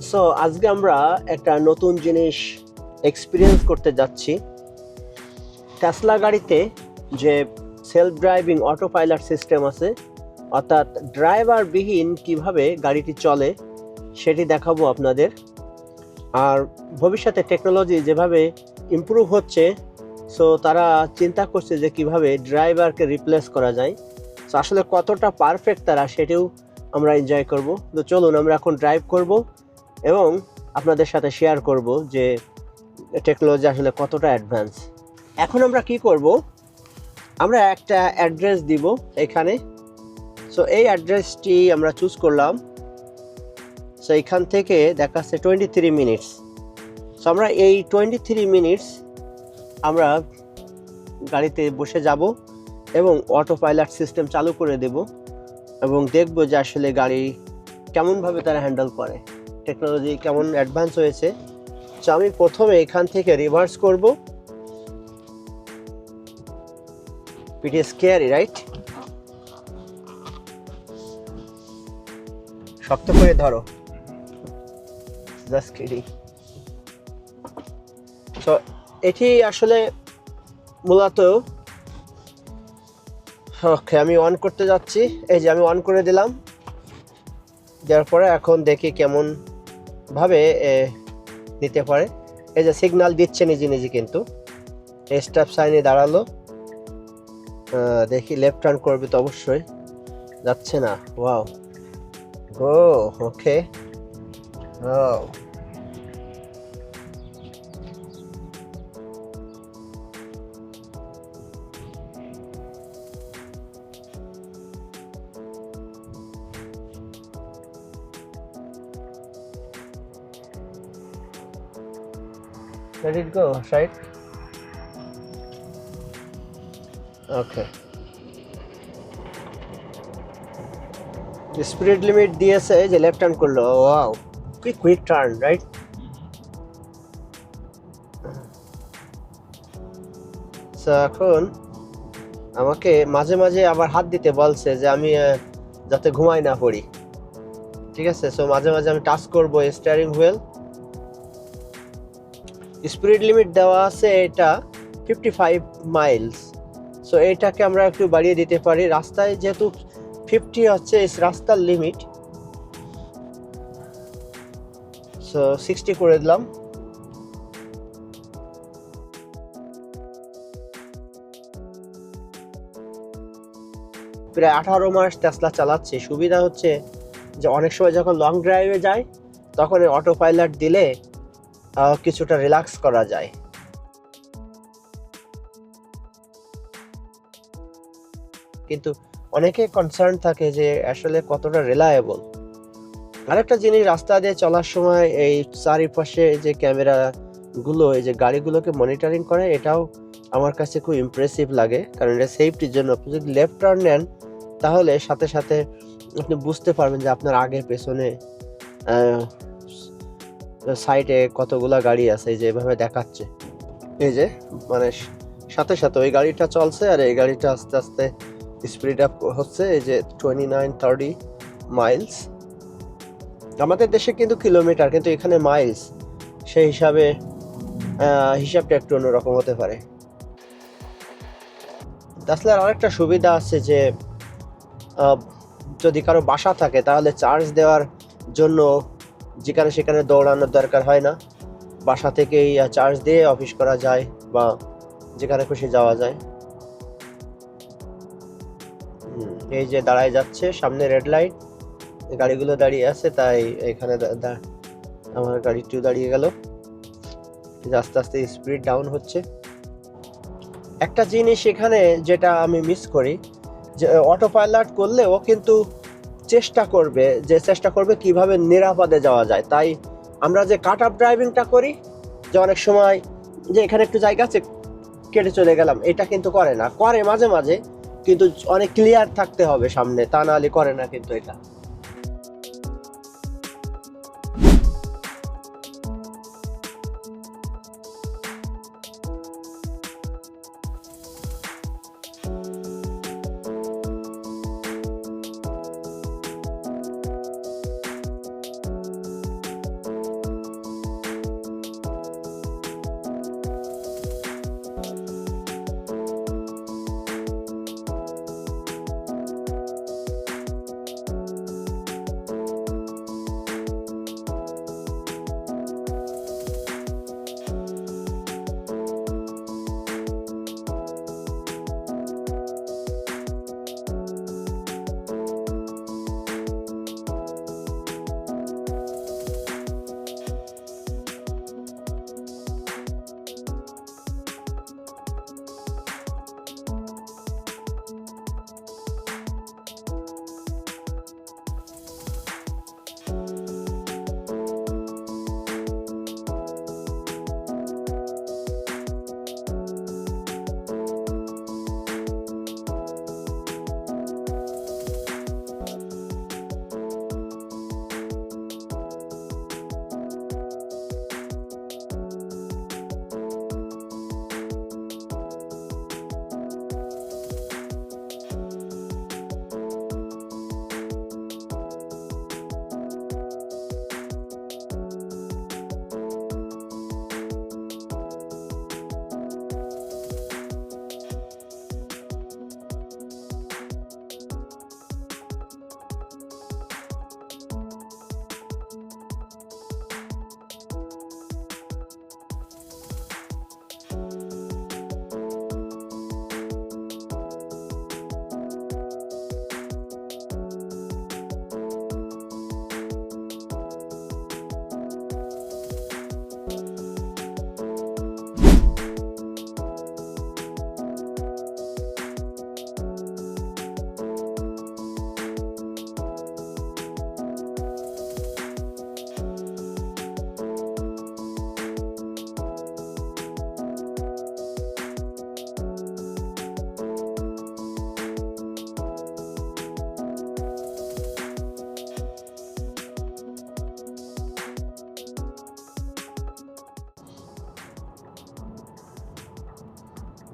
So আজকে আমরা একটা নতুন জিনিস এক্সপিরিয়েন্স করতে যাচ্ছি। টেসলা গাড়িতে যে self driving autopilot system আছে, অর্থাৎ ড্রাইভারবিহীন কীভাবে গাড়িটি চলে, সেটি দেখাবো আপনাদের। আর ভবিষ্যতে টেকনোলজি যেভাবে ইমপ্রুভ হচ্ছে সো তারা চিন্তা করছে যে কীভাবে ড্রাইভারকে রিপ্লেস করা যায়। সো আসলে কতটা পারফেক্ট তারা, সেটিও আমরা এনজয় করব। তো চলুন, আমরা এখন ড্রাইভ করব। এবং আপনাদের সাথে শেয়ার করব যে টেকনোলজি আসলে কতটা অ্যাডভান্স এখন আমরা কি করব? আমরা একটা অ্যাড্রেস দিব এখানে। সো এই অ্যাড্রেসটি আমরা চুজ করলাম। সো এখান থেকে দেখাচ্ছে টোয়েন্টি থ্রি মিনিটস সো আমরা এই টোয়েন্টি থ্রি মিনিটস আমরা গাড়িতে বসে যাব এবং অটো পাইলট সিস্টেম চালু করে দেব এবং দেখব যে আসলে গাড়ি কেমনভাবে তারা হ্যান্ডেল করে। টেকনোলজি কেমন অ্যাডভান্স হয়েছে? তো আমি প্রথমে এখান থেকে রিভার্স করব। পিটি স্কেয়ারি রাইট শক্ত করে ধরো। তো এটি আসলে মূলত ওকে আমি অন করতে যাচ্ছি। এই যে আমি অন করে দিলাম। দেওয়ার পরে এখন দেখি কেমন ভাবে নিতে পারে। এই যে সিগনাল দিচ্ছে নিজে নিজে কিন্তু। স্টাফ সাইনে দাঁড়াল। দেখি লেফট টার্ন করবে তো অবশ্যই। যাচ্ছে না। Wow go okay oh Let it go, right? Okay. Speed limit দিয়েছে যে লেফট টার্ন করল ওয়াও কি কুইক টার্ন রাইট এখন আমাকে মাঝে মাঝে আবার হাত দিতে বলছে যে আমি যাতে ঘুমাই না পড়ি। ঠিক আছে? সো মাঝে মাঝে আমি টাচ করব স্টিয়ারিং হুইল স্পিড লিমিট দেওয়া আছে এটা ফিফটি ফাইভ মাইলস সো এটাকে আমরা একটু বাড়িয়ে দিতে পারি। রাস্তায় যেহেতু ফিফটি হচ্ছে রাস্তার লিমিট সো সিক্সটি করে দিলাম। প্রায় আঠারো মাস টেসলা চালাচ্ছে। সুবিধা হচ্ছে যে, অনেক সময় যখন লং ড্রাইভে যায়, তখন অটো পাইলট দিলে কিছুটা রিল্যাক্স করা যায়। কিন্তু অনেকে কনসার্ন থাকে যে আসলে কতটা রিলায়েবল আরেকটা জিনিস, রাস্তা দিয়ে চলার সময় এই চারিপাশে যে ক্যামেরা গুলো এই যে গাড়িগুলোকে মনিটরিং করে, এটাও আমার কাছে খুব ইমপ্রেসিভ লাগে। কারণ এটা সেফটির জন্য। আপনি যদি লেফট টার্ন নেন, তাহলে সাথে সাথে আপনি বুঝতে পারবেন যে আপনার আগে পেছনে সাইডে কতগুলা গাড়ি আছে, এই যে এভাবে দেখাচ্ছে। এই যে মানে সাথে সাথে ওই গাড়িটা চলছে আর এই গাড়িটা আস্তে আস্তে স্পিড আপ হচ্ছে, এই যে টোয়েন্টি নাইন থার্টি মাইলস আমাদের দেশে কিন্তু কিলোমিটার কিন্তু এখানে মাইলস সেই হিসাবে হিসাবটা একটু অন্যরকম হতে পারে। তাছাড়া আরেকটা সুবিধা আছে যে যদি কারও বাসা থাকে, তাহলে চার্জ দেওয়ার জন্য যেখানে সেখানে দৌড়ানোর দরকার হয় না। বাসা থেকেই চার্জ দিয়ে অফিস করা যায় বা যেখানে খুশি যাওয়া যায়। এই যে দাঁড়ায় যাচ্ছে, সামনে রেড লাইট গাড়িগুলো দাঁড়িয়ে আছে, তাই এখানে আমার গাড়িটিও দাঁড়িয়ে গেল। আস্তে আস্তে স্পিড ডাউন হচ্ছে। একটা জিনিস এখানে যেটা আমি মিস করি, যে অটো পাইলট করলে ও কিন্তু চেষ্টা করবে যে চেষ্টা করবে কীভাবে নিরাপদে যাওয়া যায়। তাই আমরা যে কাট আপ ড্রাইভিংটা করি, যে অনেক সময় যে এখানে একটু জায়গা আছে, কেটে চলে গেলাম, এটা কিন্তু করে না। করে মাঝে মাঝে, কিন্তু অনেক ক্লিয়ার থাকতে হবে সামনে, তা নাহলে করে না কিন্তু এটা।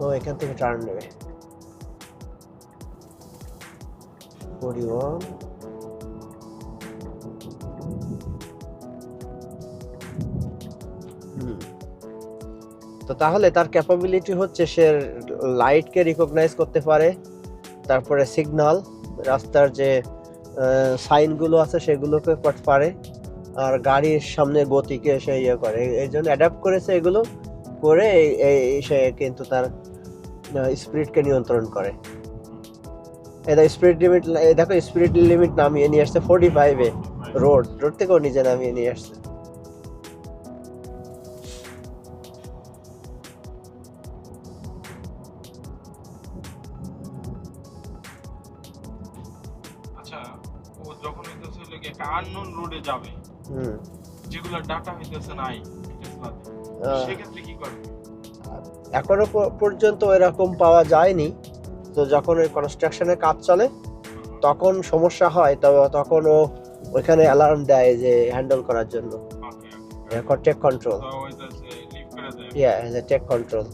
ও এখান থেকে টার্ন নেবে। তো তাহলে তার ক্যাপাবিলিটি হচ্ছে সে লাইটকে রিকগনাইজ করতে পারে, তারপরে সিগন্যাল রাস্তার যে সাইনগুলো আছে সেগুলোকে পারে, আর গাড়ির সামনে গতিকে সে ইয়ে করে। এই জন্য অ্যাডাপ্ট করেছে এগুলো, করে এই সে কিন্তু তার স্পিডকে নিয়ন্ত্রণ করে। এটা স্পিড লিমিট দেখো স্পিড লিমিট নামিয়ে নিয়ে আসছে ফোর্টি ফাইভে রোড রোড থেকেও নিজে নামিয়ে নিয়ে আসছে। আচ্ছা রোডে যাবে হুম। যেগুলো ডাটা হইতেছে নাই সেক্ষেত্রে কি করবে এখনও পর্যন্ত এরকম পাওয়া যায়নি। তো যখন ওই কনস্ট্রাকশনের কাজ চলে তখন সমস্যা হয় তবে তখন ও ওইখানে অ্যালার্ম দেয় যে হ্যান্ডেল করার জন্য। Take control yeah take control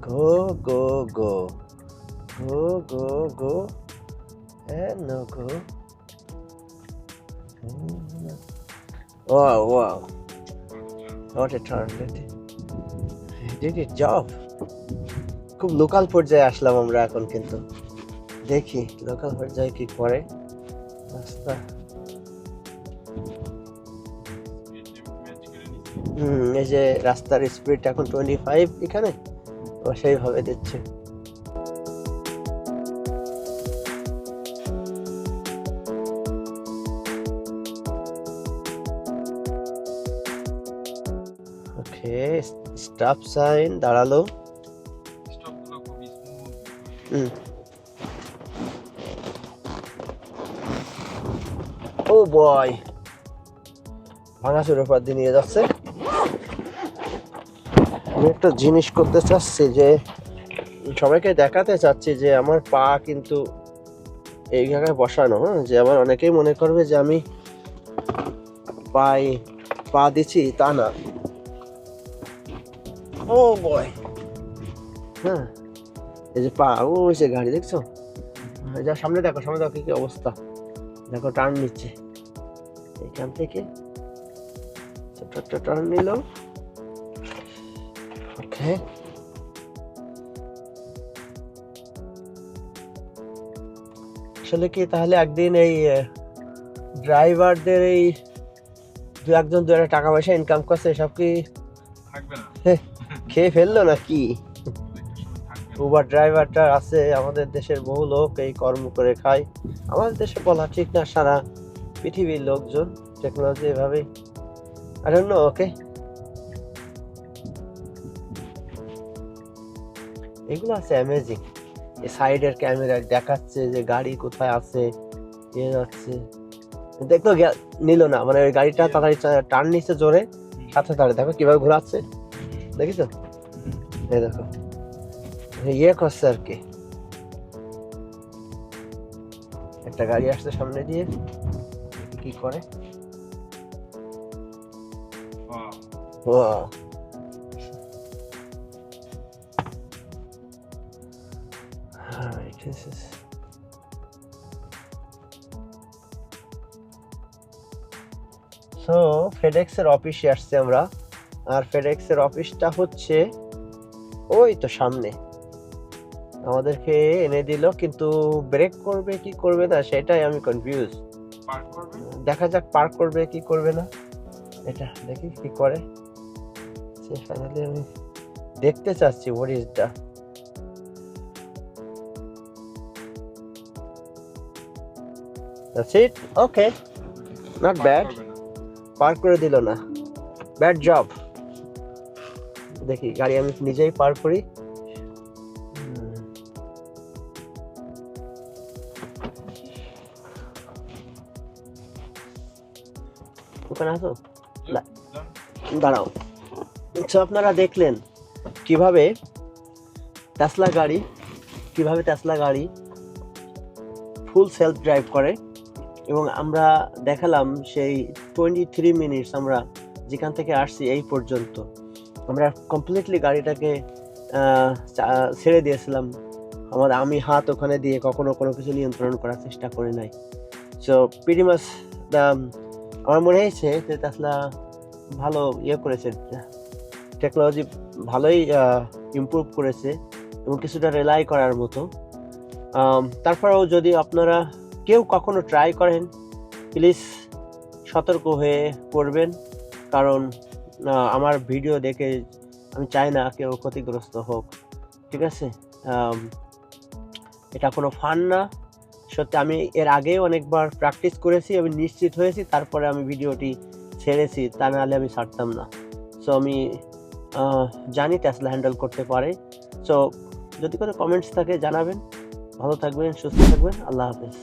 Go, go, go. Go, go, go. And no go. Wow, wow. What a turn, did it? Job. খুব লোকাল পর্যায়ে আসলাম আমরা এখন কিন্তু দেখি লোকাল পর্যায়ে কি করে রাস্তা হুম এই যে রাস্তার স্পিড এখন টোয়েন্টি ফাইভ এখানে ও সেইভাবে দিচ্ছে। ওকে স্টপ সাইন দাঁড়াল। ও বয় ভাঙাচুর উপর দিয়ে নিয়ে যাচ্ছে। আমি একটা জিনিস করতে চাচ্ছি যে, সবাইকে দেখাতে চাচ্ছি যে আমার পা কিন্তু এই জায়গায় বসানো হ্যাঁ? যে আবার অনেকেই মনে করবে যে আমি পাই পা দিচ্ছি, তা না। ও বয় হ্যাঁ? এই যে পা, ও সে গাড়ি, দেখছ? যা, সামনে দেখো সামনে দেখো কি অবস্থা। দেখো টার্ন নিচ্ছে। এখান থেকে টার্ন নিল ওকে আসলে কি তাহলে একদিন এই ড্রাইভারদের এই দু একজন দু একটা টাকা পয়সা ইনকাম করছে এসব কি খেয়ে ফেলল না উবার ড্রাইভারটা আছে আমাদের দেশের বহু লোক এই কর্ম করে খায়। আমাদের দেশে বলা ঠিক না সারা পৃথিবীর লোকজন টেকনোলজি এভাবেই। আর অন্য ওকে এগুলো আছে অ্যামেজিং এই সাইডের ক্যামেরা দেখাচ্ছে যে গাড়ি কোথায় আছে এ যাচ্ছে। দেখতো নিল না মানে ওই গাড়িটা তাড়াতাড়ি টার্ন নিচ্ছে জোরে সাথে তাড়ে দেখো কীভাবে ঘোরাচ্ছে। দেখিছো? এই দেখো। ইয়ে করছে আর কি। একটা গাড়ি আসছে সামনে দিয়ে কি করে? ও Is সো ফেডেক্সের অফিসে আসছি আমরা। আর ফেডেক্সের অফিসটা হচ্ছে ওই তো সামনে। আমাদেরকে এনে দিল কিন্তু ব্রেক করবে কি করবে না সেটাই আমি কনফিউজ দেখা যাক পার্ক করবে কি করবে না। এটা দেখি কি করে। ফাইনালি আমি দেখতে চাচ্ছি is the That's it? Okay. Not Park bad. করবে না। পার্ক করে দিল না ব্যাড জব দেখি গাড়ি আমি নিজেই পার করি। ওখানে আসো। দাঁড়াও আচ্ছা আপনারা দেখলেন কীভাবে টেসলা গাড়ি কীভাবে টেসলা গাড়ি ফুল সেলফ ড্রাইভ করে এবং আমরা দেখালাম সেই টোয়েন্টি থ্রি মিনিটস আমরা যেখান থেকে আসছি এই পর্যন্ত। আমরা কমপ্লিটলি গাড়িটাকে ছেড়ে দিয়েছিলাম। আমার আমি হাত ওখানে দিয়ে কখনো কোনো কিছু নিয়ন্ত্রণ করার চেষ্টা করি নাই। সো পিডি মাস আমার মনে হয়েছে যে টেসলা ভালো ইয়ে করেছে। টেকনোলজি ভালোই ইমপ্রুভ করেছে এবং কিছুটা রিলাই করার মতো। তারপরেও যদি আপনারা কেউ কখনো ট্রাই করেন প্লিজ সতর্ক হয়ে করবেন কারণ আমার ভিডিও দেখে আমি চাই না কেউ ক্ষতিগ্রস্ত হোক, ঠিক আছে? এটা কোনো ফান না। সত্যি, আমি এর আগে অনেকবার প্র্যাকটিস করেছি, আমি নিশ্চিত হয়েছি, তারপরে আমি ভিডিওটি ছেড়েছি, তা নাহলে আমি ছাড়তাম না। সো আমি জানি টেসলা হ্যান্ডেল করতে পারে। সো যদি কোনো কমেন্টস থাকে, জানাবেন। ভালো থাকবেন, সুস্থ থাকবেন, আল্লাহ হাফেজ।